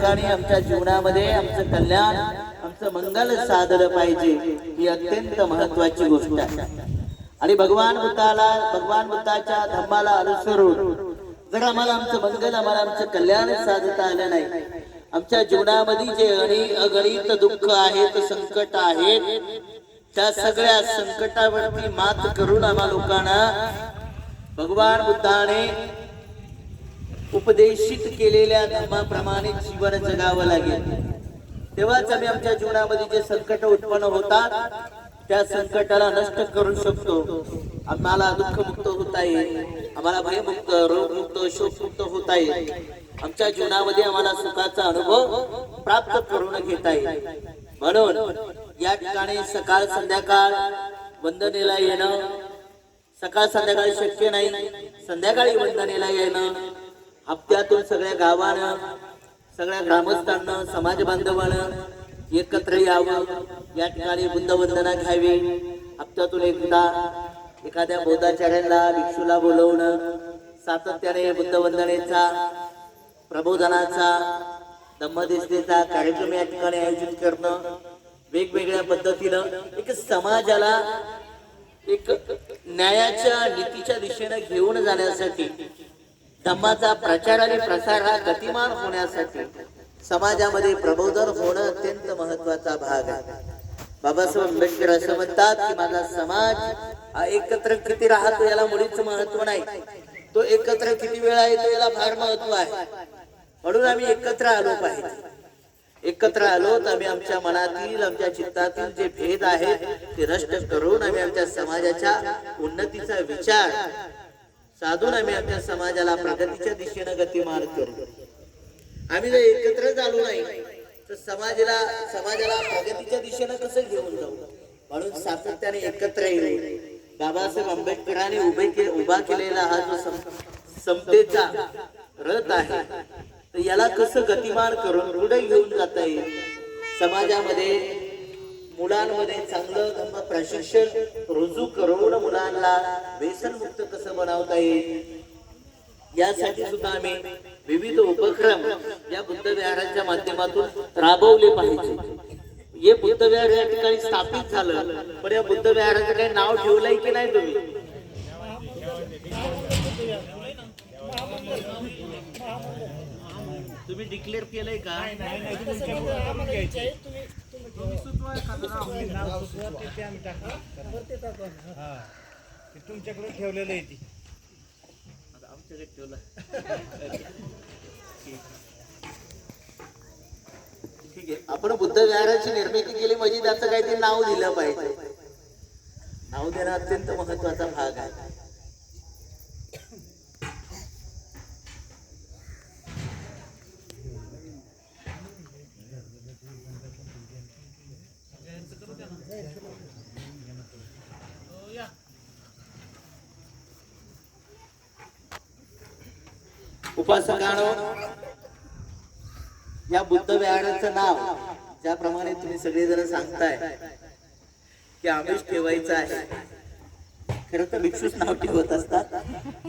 ठिकाणी आमच्या जीवनामध्ये आमचं कल्याण आमचं मंगल साधलं पाहिजे ही अत्यंत महत्वाची गोष्ट आहे. आणि भगवान बुद्धाला भगवान बुद्धाच्या धम्माला अनुसरून जर आम्हाला आमचं मंगल आम्हाला आमचं कल्याण साधता आलं नाही आमच्या जीवनामध्ये जे अणी अगणित दुःख आहेत संकट आहेत त्या सगळ्या संकटावरती मात करून आम्हा लोकांना भगवान बुद्धाने उपदेशित केलेल्या धर्माप्रमाणे जीवन जगावं लागेल. तेव्हाच आम्ही आमच्या जीवनामध्ये जे संकट उत्पन्न होतात त्या संकटाला नष्ट करू शकतो. आम्हाला दुःखमुक्त होता येईल. आम्हाला भयमुक्त रोगमुक्त शोकमुक्त होता येईल. आमच्या जीवनामध्ये आम्हाला सुखाचा अनुभव प्राप्त करून घेता येईल. म्हणून या ठिकाणी सकाळ संध्याकाळ वंदनेला येणं सकाळ संध्याकाळी शक्य नाही. संध्याकाळी वंदनेला येणं हप्त्यातून सगळ्या गावानं सगळ्या ग्रामस्थांना समाज बांधवानं एकत्र यावं. या ठिकाणी बुंदवंदना घ्यावी. हप्त्यातून एकदा एखाद्या बोधाचार्यांना भिक्षूला बोलवणं सातत्याने बुद्धवंदनेचा प्रबोधनाचा धम्मदेशनेचा कार्यक्रम या ठिकाणी आयोजित करणं वेगवेगळ्या पद्धतीनं एक समाजाला एक न्यायाच्या नीतीच्या दिशेनं घेऊन जाण्यासाठी धम्माचा प्रचार आणि प्रसार हा गतिमान होण्यासाठी समाजामध्ये प्रबोधन होणं अत्यंत महत्त्वाचा भाग आहे. बाबासाहेब आंबेडकर असं म्हणतात की माझा समाज हा एकत्र किती राहतो याला मुळीच महत्त्व नाही. तो एकत्र किती वेळा येतो याला फार महत्त्व आहे. म्हणून आम्ही एकत्र आलो पाहिजे. एकत्र आलो तर आम्ही आमच्या मनातील आमच्या चित्तातील जे भेद आहेत ते नष्ट करून आम्ही आमच्या समाजाच्या उन्नतीचा विचार साधून आम्ही आमच्या समाजाला प्रगतीच्या दिशेनं गतिमान करू. आम्ही जर एकत्र झालो नाही तर समाजाला समाजाला प्रगतीच्या दिशेनं कसं घेऊन जाऊ? म्हणून सातत्याने एकत्र येऊ बाबासाहेब आंबेडकरांनी उभे के उभा केलेला हा जो समतेचा रथ आहे तर याला कसं गतिमान करून पुढे घेऊन जाता येईल? समाजामध्ये मुलांमध्ये चांगलं धर्म प्रशिक्षण रुजू करून मुलांना व्यसनमुक्त कसं बनवता येईल यासाठी सुद्धा आम्ही विविध उपक्रम या बुद्धविहारांच्या माध्यमातून राबवले पाहिजे हे बुद्धविहार या ठिकाणी स्थापित झालं पण या बुद्धविहाराचं काही नाव ठेवलंय की नाही तुम्ही तुम्ही डिक्लेअर केलंय का तुमच्याकडे ठेवलेलं आहे ती आता आमच्याकडे ठेवलं ठीक आहे. आपण बुद्ध विहाराची निर्मिती केली म्हणजे त्याचं काहीतरी नाव दिलं पाहिजे. नाव देणं अत्यंत महत्त्वाचा भाग आहे. उपासकानो या बुद्ध विहाराचं नाव ज्याप्रमाणे तुम्ही सगळेजण सांगताय की आमिष ठेवायचं आहे. खरं तर भिक्षूच नाव ठेवत असतात.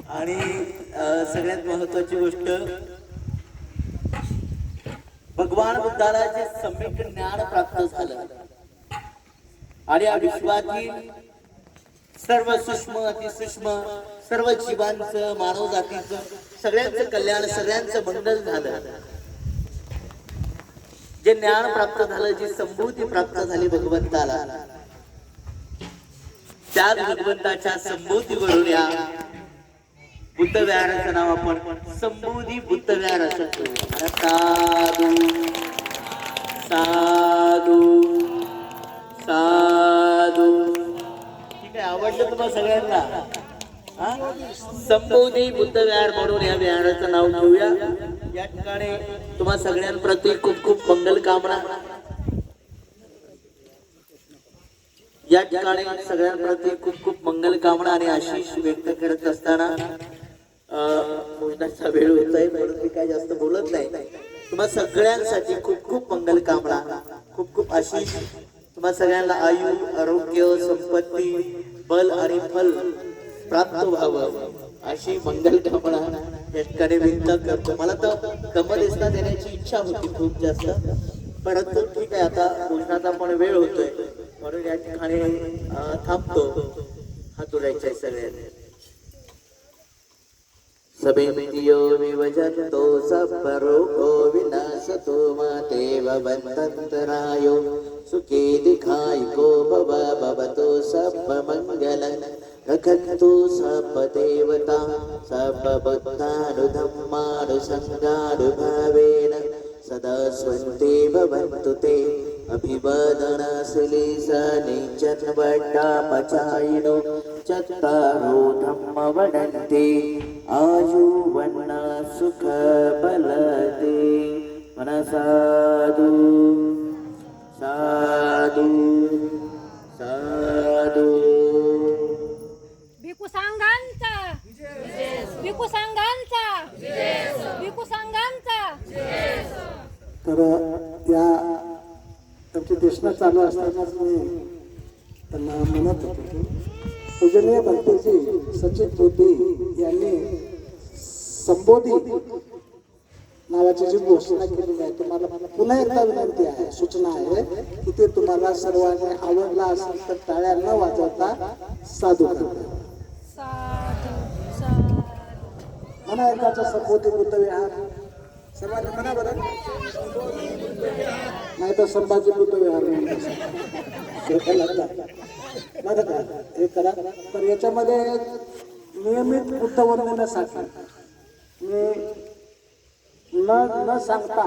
आणि सगळ्यात महत्वाची गोष्ट भगवान बुद्धाला जे सम्यक ज्ञान प्राप्त झालं. आणि या विश्वातील सर्व सूक्ष्म अतिसूक्ष्म सर्व जीवांचं मानव जातीचं सगळ्यांचं कल्याण सगळ्यांचं मंगल झालं. जे ज्ञान प्राप्त झालं जी संभूती प्राप्त झाली भगवंताला त्याच भगवंताच्या संभूतीवरून या. बुद्ध विहाराचं नाव आपण संबोधी बुद्ध विहार असं साधू साधू साधू. ठीक आहे आवडलं तुम्हाला सगळ्यांना? संबोधी बुद्ध विहार म्हणून या विहाराचं नाव घेऊया. या ठिकाणी तुम्हा सगळ्यांप्रती खूप खूप मंगल कामना. या ठिकाणी सगळ्यांप्रती खूप खूप मंगल कामना आणि आशीष व्यक्त करत असताना अं, वेळ होत आहे म्हणून मी काय जास्त बोलत नाही. तुम्हा सगळ्यांसाठी खूप खूप मंगल कामना. खूप खूप आशीष. तुम्हा सगळ्यांना आयु आरोग्य संपत्ती बल आणि फल प्राप्त व्हावं अशी मंगल कामना या व्यक्त करतो. मला तर दमदेसना देण्याची इच्छा होती खूप जास्त. परंतु ठीक आहे आता भोजनाचा पण वेळ होतोय. म्हणून या ठिकाणी थांबतो. हात जोडायचे आहे सगळ्यांनी. सभेमितियो विभजन्तो सप्परोगो विनाशतो मातेव बन्धन्तरायो सुखे दिखायिको भव भवतो सप्पमङ्गलम् रक्षन्तु सप्पदेवता सप्पबुद्धानुधम्मानुसङ्गानुभावेन सदा स्वन्ते भवन्तु ते। अभिवदनशिली सनिजन्वड्डापचायिनो चत्तारो धम्मवदन्ति आयुवन्न सुखबलते। मनसाधु साधु साधु। तर या त्यांची देशना चालू असतानाच मी त्यांना म्हणत होतो पूजनीय भक्तीजी सचिन बोधी यांनी संबोधी नावाची जी घोषणा केलेली आहे तुम्हाला पुन्हा एकदा विनंती आहे सूचना आहे की ते तुम्हाला सर्वांनी आवडला असेल तर टाळ्या न वाजवता साधू करतात साधू साधू अनायकाच्या संबोधी बुद्ध आहात. सर्वांनी म्हणा बरं. नाही तर संभाजी बुद्ध आहात हे बरं का? हे करा. तर याच्यामध्ये नियमित बुद्ध वंदनेसाठी मी न न सांगता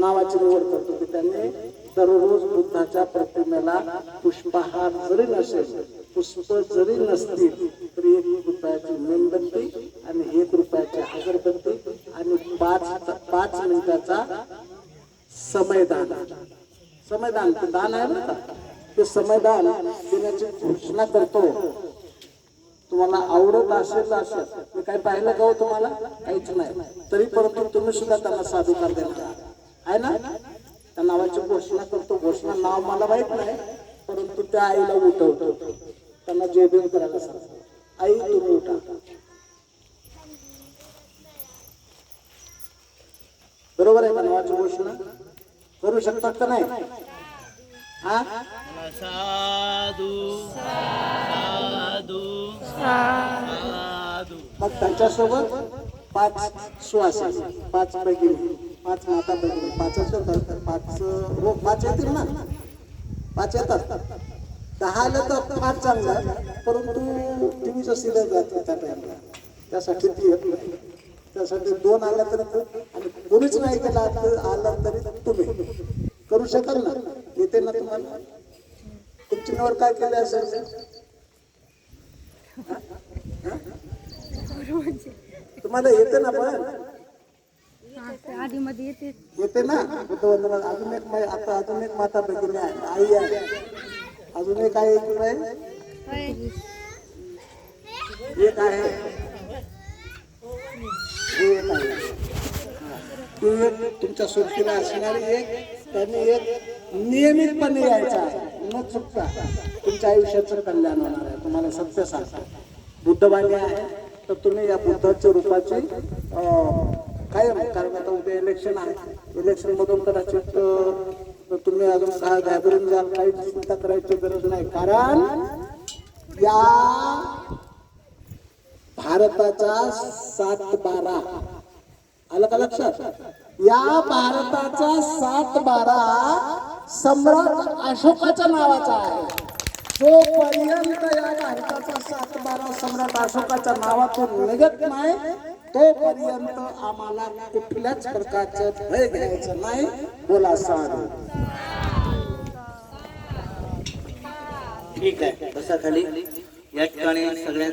नावाची निवड करतो की त्यांनी दररोज बुद्धाच्या प्रतिमेला पुष्पहार जरी नसेल पुष्प जरी नसतील तरी एक रुपयाची मेणबत्ती आणि एक रुपयाची अगरबत्ती आणि पाच पाच मिनिटाचा समयदान. समयदान ते दान आहे ना ते समयदान देण्याची घोषणा करतो. तुम्हाला आवडत असेल असेल. मी काही पाहिलं का हो तुम्हाला? काहीच नाही. तरी परंतु तुम्ही सुद्धा त्यांना साधुकार देणार. आहे ना? त्या नावाची घोषणा करतो. घोषणा नाव मला माहीत नाही परंतु त्या आईला उठवतो. त्यांना देव करायला सांगतो आई तुम्ही उठा. बरोबर आहे का नावाची घोषणा? करू शकतात का नाही? हा? मग त्यांच्यासोबत पाच सुवासिनी पाच भगिनी पाच माता भगिनी पाच असतात पाच हो पाच येतील ना? पाच येतात. दहा आलं तर फार चांगलं. परंतु टीव्हीचं सिरियल जातं त्या टाइमला त्यासाठी ती येत नाही. त्यासाठी दोन आल्या तरी आणि कोणीच नाही केला आलं तरी तुम्ही. करू शकाल ना? येते ना तुम्हाला? तुमची निवड काय केली असेल? तुम्हाला येते ना पण? आधी मध्ये येते. येते ना? बुद्धवंदना अजून एक मा- आता अजून एक माता भगिनी आहे. आई आहे. अजून एक आहे की नाही? एक आहे. ही एक आहे. ती एक तुमच्या सोबतीला असणारी एक त्यांनी एक नियमितपणे यायचा. आहे न चुकता तुमच्या आयुष्याचं कल्याण होणार आहे. तुम्हाला सत्य सांगतो. बुद्धवाणी आहे. तर तुम्ही या बुद्धाच्या रूपाची अं, कायम कारण आता उद्या इलेक्शन आहे. इलेक्शन मधून कदाचित तुम्ही अजून काय घाबरून जाल काही चिंता करायची गरज नाही. कारण या भारताचा सात बारा आलं का लक्षात? या भारताचा सात बारा सम्राट अशोकाच्या नावाचा आहे. जोपर्यंत या भारताचा सात बारा सम्राट अशोकाच्या नावातून निघत नाही तोपर्यंत आम्हाला कुठल्याच प्रकारचं भय घ्यायचं नाही. बोला साधू. ठीक आहे. बसा खाली. या ठिकाणी सगळ्या